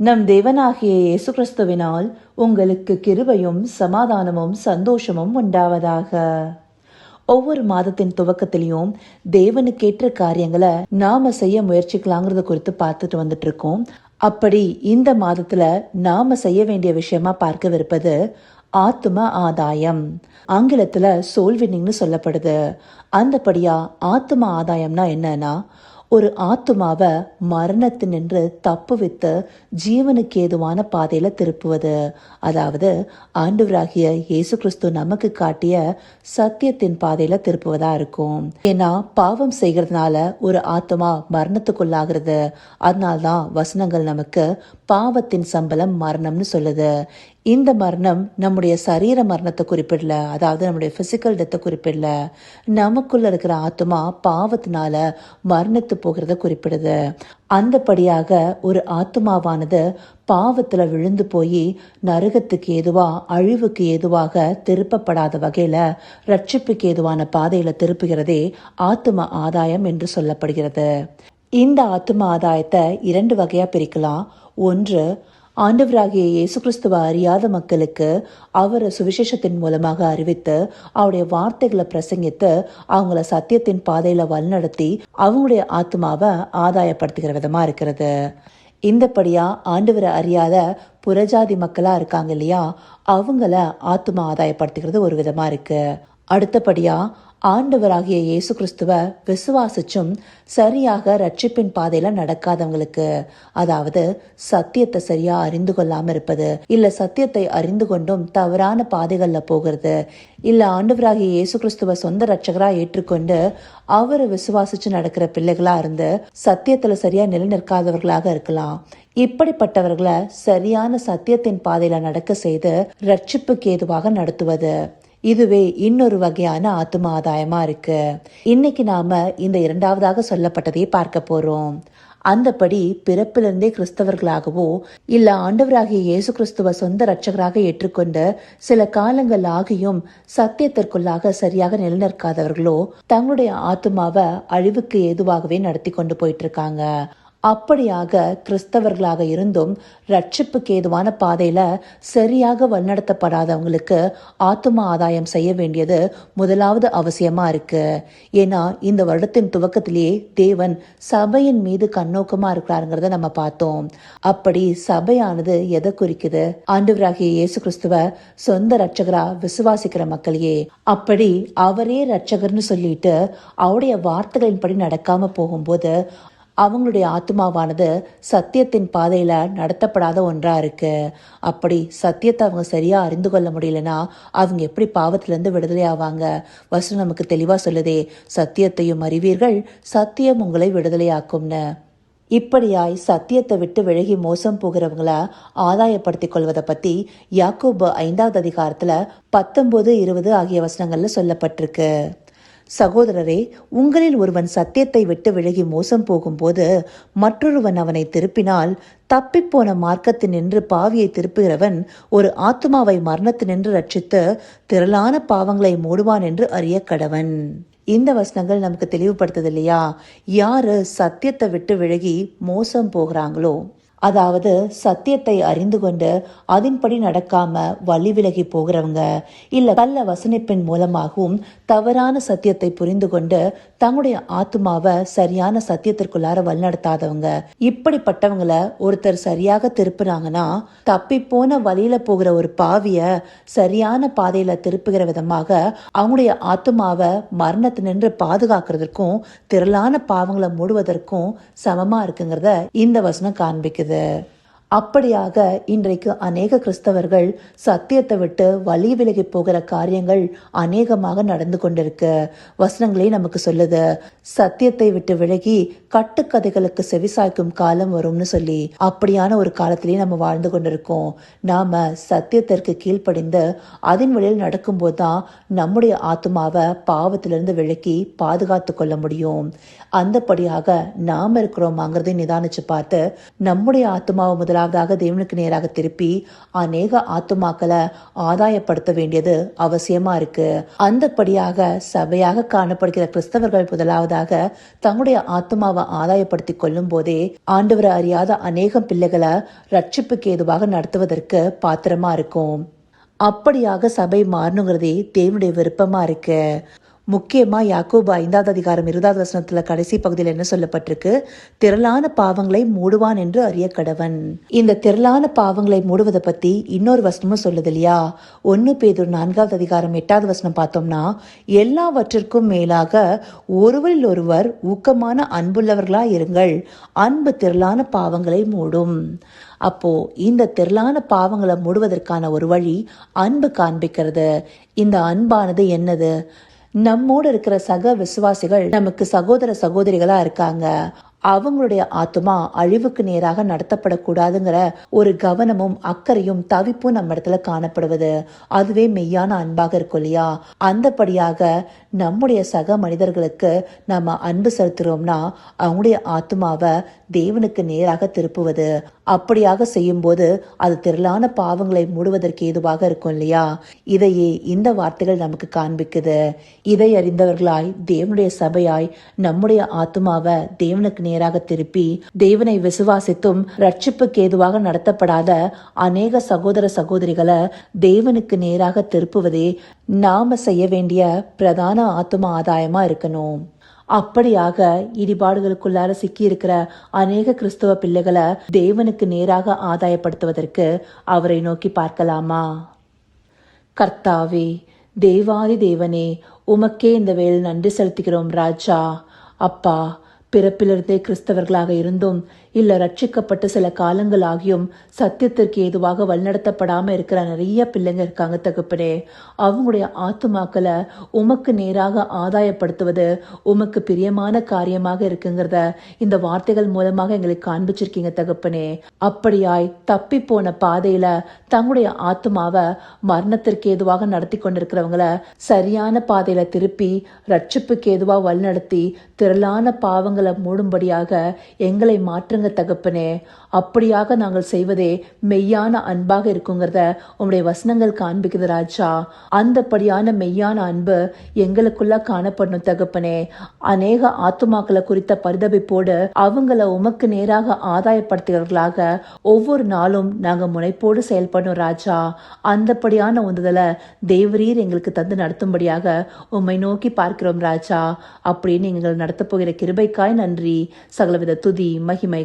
நம் தேவனாகிய இயேசு கிறிஸ்துவினால் உங்களுக்கு கிருபையும் சமாதானமும் சந்தோஷமும் உண்டாவதாக. ஒவ்வொரு மாதத்தின் துவக்கத்திலையும் தேவனுக்கேற்ற காரியங்களை நாம செய்ய முயற்சிக்கலாங்கிறத குறித்து பார்த்துட்டு வந்துட்டு இருக்கோம் அப்படி இந்த மாதத்துல நாம செய்ய வேண்டிய விஷயமா பார்க்கவிருப்பது ஆத்தும ஆதாயம். ஆங்கிலத்துல சோல்வினிங்னு சொல்லப்படுது. அந்தபடியா ஆத்தும ஆதாயம்னா என்னன்னா ஒரு ஆத்துமாவை தப்பு தப்புவித்து ஜீவனுக்கு ஏதுவான பாதையில் திருப்புவது. அதாவது ஆண்டவராகிய இயேசு கிறிஸ்து நமக்கு காட்டிய சத்தியத்தின் பாதையில் திருப்புவதா இருக்கும். ஏன்னா பாவம் செய்கிறதுனால ஒரு ஆத்மா மரணத்துக்குள்ளாகிறது. அதனால்தான் வசனங்கள் நமக்கு பாவத்தின் சம்பளம் மரணம்னு சொல்லுது. இந்த மரணம் நம்முடைய சரீர மரணத்தை குறிப்பிடல. அதாவது நம்முடைய பிசிக்கல் டெத்தை குறிப்பிடல. நமக்குள்ள இருக்கிற ஆத்மா பாவத்தினால மரணத்து போகிறத குறிப்பிடுது. அந்தபடியாக ஒரு ஆத்மாவானது பாவத்துல விழுந்து போய் நரகத்துக்கு ஏதுவா அழிவுக்கு ஏதுவாக திருப்பப்படாத வகையில ரட்சிப்புக்கு ஏதுவான பாதையில திருப்புகிறதே ஆத்ம ஆதாயம் என்று சொல்லப்படுகிறது. இந்த ஆத்தும ஆதாயத்தை இரண்டு வகையா பிரிக்கலாம். ஒன்று ஆண்டவராகிய இயேசு கிறிஸ்துவ அறியாத மக்களுக்கு அவரை சுவிசேஷத்தின் மூலமாக அறிவித்து அவருடைய வார்த்தைகளை பிரசங்கித்து அவங்கள சத்தியத்தின் பாதையில வழிநடத்தி அவங்களுடைய ஆத்மாவை ஆதாயப்படுத்துகிற விதமா இருக்கிறது. இந்தபடியா ஆண்டவரை அறியாத புறஜாதி மக்களா இருக்காங்க இல்லையா? அவங்கள ஆத்மா ஆதாயப்படுத்துகிறது ஒரு விதமா இருக்கு. அடுத்தபடியா ஆண்டவராகிய இயேசு கிறிஸ்துவ விசுவாசிச்சும் சரியாக ரட்சிப்பின் பாதையில நடக்காதவங்களுக்கு அதாவது சத்தியத்தை சரியா அறிந்து கொள்ளாம இருப்பது இல்ல சத்தியத்தை அறிந்து கொண்டும் தவறான பாதைகள்ல போகிறது இல்ல ஆண்டவராகிய இயேசு கிறிஸ்துவ சொந்த ரட்சகரா ஏற்றுக்கொண்டு அவரை விசுவாசிச்சு நடக்கிற பிள்ளைகளா இருந்து சத்தியத்துல சரியா நிலைநிற்காதவர்களாக இருக்கலாம். இப்படிப்பட்டவர்களை சரியான சத்தியத்தின் பாதையில நடக்க செய்து ரட்சிப்புக்கு ஏதுவாக நடத்துவது. இதுவே இன்னொரு வகையான ஆத்ம ஆதாயமா இருக்கு. இன்னைக்கு நாம இந்த இரண்டாவதாக சொல்லப்பட்டதை பார்க்க போறோம். அந்தபடி பிறப்பிலிருந்தே கிறிஸ்தவர்களாகவோ இல்ல ஆண்டவராகிய இயேசு கிறிஸ்துவ சொந்த ரட்சகராக ஏற்றுக்கொண்டு சில காலங்கள் ஆகியும் சத்தியத்திற்குள்ளாக சரியாக நிலநிற்காதவர்களோ தங்களுடைய ஆத்மாவை அழிவுக்கு ஏதுவாகவே நடத்தி கொண்டு போயிட்டு இருக்காங்க அப்படியாக கிறிஸ்தவர்களாக இருந்தும் ரட்சிப்புக்கு ஏதுவான பாதையில சரியாக வழிநடத்தப்படாதவங்களுக்கு ஆத்தும ஆதாயம் செய்ய வேண்டியது முதலாவது அவசியமா இருக்கு. ஏன்னா இந்த வருடத்தின் துவக்கத்திலேயே தேவன் சபையின் மீது கண்ணோக்கமா இருக்கிறாருங்கிறத நம்ம பார்த்தோம். அப்படி சபையானது எதை குறிக்குது? ஆண்டவராகிய இயேசு கிறிஸ்துவ சொந்த ரட்சகரா விசுவாசிக்கிற மக்களையே அப்படி அவரே ரட்சகர்னு சொல்லிட்டு அவருடைய வார்த்தைகளின்படி நடக்காம போகும்போது அவங்களுடைய ஆத்மாவானது சத்தியத்தின் பாதையில் நடத்தப்படாத ஒன்றா இருக்கு. அப்படி சத்தியத்தை அவங்க சரியாக அறிந்து கொள்ள முடியலனா அவங்க எப்படி பாவத்திலேருந்து விடுதலை ஆவாங்க? வசனம் நமக்கு தெளிவாக சொல்லுதே சத்தியத்தையும் அறிவீர்கள் சத்தியம் உங்களை விடுதலையாக்கும்னு. இப்படியாய் சத்தியத்தை விட்டு விலகி மோசம் போகிறவங்கள ஆதாயப்படுத்திக் கொள்வதை பத்தி யாக்கோபு ஐந்தாவது அதிகாரத்துல பத்தொன்பது இருபது ஆகிய வசனங்கள்ல சொல்லப்பட்டிருக்கு. சகோதரரே உங்களில் ஒருவன் சத்தியத்தை விட்டு விலகி மோசம் போகும்போது மற்றொருவன் அவனை திருப்பினால் தப்பிப்போன மார்க்கத்தினின்று பாவியை திருப்புகிறவன் ஒரு ஆத்மாவை மரணத்தினின்று ரட்சித்து திரளான பாவங்களை மூடுவான் என்று அறிய கடவன். இந்த வசனங்கள் நமக்கு தெளிவுபடுத்துது இல்லையா யாரு சத்தியத்தை விட்டு விலகி மோசம் போகிறாங்களோ? அதாவது சத்தியத்தை அறிந்து கொண்டு அதன்படி நடக்காம வழி விலகி போகிறவங்க இல்ல கல்ல வசனிப்பின் மூலமாகவும் தவறான சத்தியத்தை புரிந்து கொண்டு தங்களுடைய ஆத்மாவை சரியான சத்தியத்திற்குள்ளார வழிநடத்தாதவங்க. இப்படிப்பட்டவங்கள ஒருத்தர் சரியாக திருப்புனாங்கன்னா தப்பி போன வழியில போகிற ஒரு பாவிய சரியான பாதையில திருப்புகிற விதமாக அவங்களுடைய ஆத்மாவை மரணத்தை நின்று பாதுகாக்கிறதுக்கும் திரளான பாவங்களை மூடுவதற்கும் சமமா இருக்குங்கிறத இந்த வசனம் காண்பிக்குது. the அப்படியாக இன்றைக்கு அநேக கிறிஸ்தவர்கள் சத்தியத்தை விட்டு வழி விலகி போகிற காரியங்கள் அநேகமாக நடந்து கொண்டிருக்கு. வசனங்களே நமக்கு சொல்லுது சத்தியத்தை விட்டு விலகி கட்டுக்கதைகளுக்கு செவிசாய்க்கும் காலம் வரும்னு சொல்லி. அப்படியான ஒரு காலத்திலேயே நம்ம வாழ்ந்து கொண்டிருக்கோம். நாம சத்தியத்திற்கு கீழ்ப்படிந்து அதன் வழியில் நடக்கும்போது தான் நம்முடைய ஆத்மாவை பாவத்திலிருந்து விலக்கி பாதுகாத்து கொள்ள முடியும். அந்தபடியாக நாம் இருக்கிறோமாங்கிறதை நிதானிச்சு பார்த்து நம்முடைய ஆத்மாவை முதல்ல முதலாவதாக தேவனுக்கு நேராக திருப்பி அநேக ஆத்துமாக்களை ஆதாயப்படுத்த வேண்டியது அவசியமா இருக்கு. அந்தபடியாக சபையாக காணப்படுகிற கிறிஸ்தவர்கள் முதலாவதாக தங்களுடைய ஆத்துமாவை ஆதாயப்படுத்தி கொள்ளும் போதே ஆண்டவரை அறியாத அநேகம் பிள்ளைகளை ரட்சிப்புக்கு ஏதுவாக நடத்துவதற்கு பாத்திரமா இருக்கும். அப்படியாக சபை மாறணுங்கிறதே தேவனுடைய விருப்பமா இருக்கு. முக்கியமாக யாக்கோபு ஐந்தாவது அதிகாரம் இருபதாவது வசனத்தில் கடைசி பகுதியில் என்ன சொல்லப்பட்டிருக்கு? திரளான பாவங்களை மூடுவான் என்று அறிய கடவன். இந்த திரளான பாவங்களை மூடுவதை பற்றி இன்னொரு வசனமும் சொல்லுது இல்லையா? ஒன்று பேதூர் நான்காவது அதிகாரம் எட்டாவது வசனம் பார்த்தோம்னா எல்லாவற்றிற்கும் மேலாக ஒருவரில் ஒருவர் ஊக்கமான அன்புள்ளவர்களா இருங்கள். அன்பு திரளான பாவங்களை மூடும். அப்போ இந்த திரளான பாவங்களை மூடுவதற்கான ஒரு வழி அன்பு காண்பிக்கிறது. இந்த அன்பானது என்னது? நம்மோடு இருக்கிற சக விசுவாசிகள் நமக்கு சகோதர சகோதரிகளா இருக்காங்க. அவங்களுடைய ஆத்துமா அழிவுக்கு நேராக நடத்தப்படக்கூடாதுங்கிற ஒரு கவனமும் அக்கறையும் தவிப்பும் நம்ம இடத்துல காணப்படுவது. அதுவே மெய்யான அன்பாக இருக்கும் இல்லையா? அந்தபடியாக நம்முடைய சக மனிதர்களுக்கு நம்ம அன்பு செலுத்துறோம்னா அவங்களுடைய ஆத்மாவை தேவனுக்கு நேராக திருப்புவது. அப்படியாக செய்யும்போது அது திரளான பாவங்களை மூடுவதற்கு ஏதுவாக இருக்கும் இல்லையா? இதையே இந்த வார்த்தைகள் நமக்கு காண்பிக்குது. இதை அறிந்தவர்களாய் தேவனுடைய சபையாய் நம்முடைய ஆத்துமாவை தேவனுக்கு நேராக திருப்பி தேவனை விசுவாசித்தும் ரட்சிப்புக்கு ஏதுவாக நடத்தப்படாத அநேக சகோதர சகோதரிகளை தேவனுக்கு நேராக திருப்புவதே நாம செய்ய வேண்டிய பிரதான ஆத்தும ஆதாயமா இருக்கணும். அப்படியாக இடிபாடுகளுக்குள்ளார சிக்கியிருக்கிற அநேக கிறிஸ்தவ பிள்ளைகளை தேவனுக்கு நேராக ஆதாயப்படுத்துவதற்கு அவரை நோக்கி பார்க்கலாமா? கர்த்தாவே தேவாதி தேவனே உமக்கே இந்த வேலை நன்றி செலுத்துகிறோம் ராஜா. அப்பா பிறப்பிலிருந்தே கிறிஸ்தவர்களாக இருந்தும். இல்ல ரட்சிக்கப்பட்ட சில காலங்கள் ஆகியும் சத்தியத்திற்கு ஏதுவாக வழிநடத்தப்படாம இருக்கிற நிறைய பிள்ளைங்க இருக்காங்க தகுப்பனே. அவங்களுடைய ஆத்துமாக்களை உமக்கு நேராக ஆதாயப்படுத்துவது உமக்கு பிரியமான காரியமாக இருக்குங்கிறத இந்த வார்த்தைகள் மூலமாக எங்களுக்கு காண்பிச்சிருக்கீங்க தகுப்பனே. அப்படியாய் தப்பி போன பாதையில தங்களுடைய ஆத்துமாவை மரணத்திற்கு ஏதுவாக நடத்தி கொண்டிருக்கிறவங்கள சரியான பாதையில திருப்பி ரட்சிப்புக்கு ஏதுவாக வழிநடத்தி திரளான பாவங்களை மூடும்படியாக எங்களை மாற்ற மாற்றுங்க தகப்பனே அப்படியாக நாங்கள் செய்வதே மெய்யான அன்பாக இருக்குங்கிறத உங்களுடைய வசனங்கள் காண்பிக்குது ராஜா. அந்தப்படியான மெய்யான அன்பு எங்களுக்குள்ள காணப்படணும் தகப்பனே. அநேக ஆத்துமாக்களை குறித்த பரிதபிப்போடு அவங்கள உமக்கு நேராக ஆதாயப்படுத்துகிறவர்களாக ஒவ்வொரு நாளும் நாங்க முனைப்போடு செயல்படணும் ராஜா. அந்தப்படியான உந்துதலை தேவரீர் எங்களுக்கு தந்து நடத்தும்படியாக உம்மை நோக்கி பார்க்கிறோம் ராஜா. அப்படின்னு எங்கள் நடத்தப் போகிற கிருபைக்காய் நன்றி. சகலவித துதி மகிமை